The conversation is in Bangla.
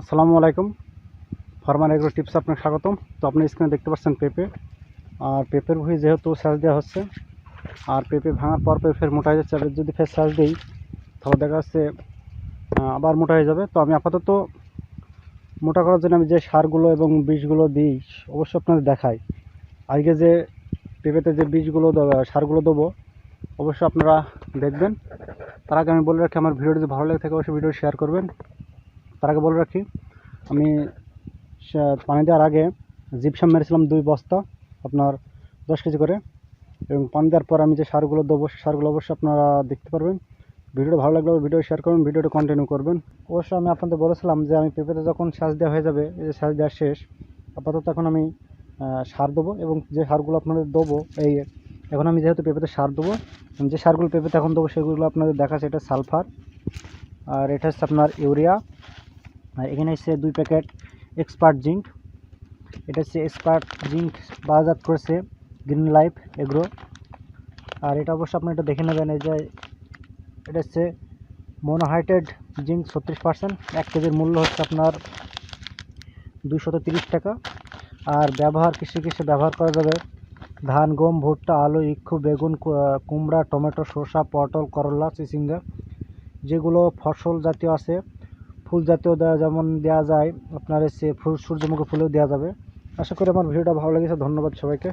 আসসালামু আলাইকুম। ফার্মার এগ্রো টিপস আপনাকে স্বাগতম। তো আপনি স্ক্রিনে দেখতে পাচ্ছেন পেঁপে। আর পেঁপের ভুঁই যেহেতু সাজ দেওয়া হচ্ছে, আর পেঁপে ভাঙার পর পেঁপে ফের মোটা হয়ে যাচ্ছে, আর যদি ফের সাজ দিই, তাহলে দেখা যাচ্ছে আবার মোটা হয়ে যাবে। তো আমি আপাতত মোটা করার জন্য আমি যে সারগুলো এবং বীজগুলো দিই, অবশ্যই আপনাদের দেখাই। আজকে যে পেঁপেতে যে বীজগুলো সারগুলো দেবো, অবশ্যই আপনারা দেখবেন। তার আগে আমি বলে রাখি, আমার ভিডিও যদি ভালো লাগে থাকে, অবশ্যই ভিডিও শেয়ার করবেন। তার আগে বলে রাখি, আমি পানি দেওয়ার আগে জিপসাম মেরেছিলাম দুই বস্তা আপনার দশ কেজি করে এবং পানি দেওয়ার পর আমি যে সারগুলো দেবো সারগুলো অবশ্যই আপনারা দেখতে পারবেন। ভিডিওটা ভালো লাগলে ভিডিও শেয়ার করবেন, ভিডিওটা কন্টিনিউ করবেন। অবশ্যই আমি আপনাদের বলেছিলাম যে আমি পেঁপেতে যখন সাজ দেওয়া হয়ে যাবে, এই যে সাজ দেওয়া শেষ, আপাতত এখন আমি সার দেবো এবং যে সারগুলো আপনাদের দেবো, এই এখন আমি যেহেতু পেঁপেতে সার দেবো যে সারগুলো পেঁপেতে এখন দেবো সেগুলো আপনাদের দেখাচ্ছে, এটা সালফার। আর এটা হচ্ছে আপনার ইউরিয়া। আর এখানে এসছে দুই প্যাকেট এক্সপার্ট জিঙ্ক। এটা হচ্ছে এক্সপার্ট জিঙ্ক বাজার করেছে গ্রিন লাইফ এগ্রো। আর এটা অবশ্যই আপনি এটা দেখে নেবেন, এই যে এটা হচ্ছে মোনোহাইটেড জিঙ্ক ছত্রিশ পার্সেন্ট। এক কেজির মূল্য হচ্ছে আপনার দুশত তিরিশ টাকা। আর ব্যবহার, কৃষি কৃষি ব্যবহার করা যাবে। ধান, গম, ভুট্টা, আলু, ইক্ষু, বেগুন কুমড়া, টমেটো, শসা, পটল, করলা চিচিঙ্গা যেগুলো ফসল জাতীয় আছে। ফুল জাতীয় দেওয়া যেমন দেওয়া যায়, আপনার এসে ফুল, সূর্যমুখী ফুলেও দেওয়া যাবে। আশা করি আমার ভিডিওটা ভালো লেগেছে, ধন্যবাদ সবাইকে।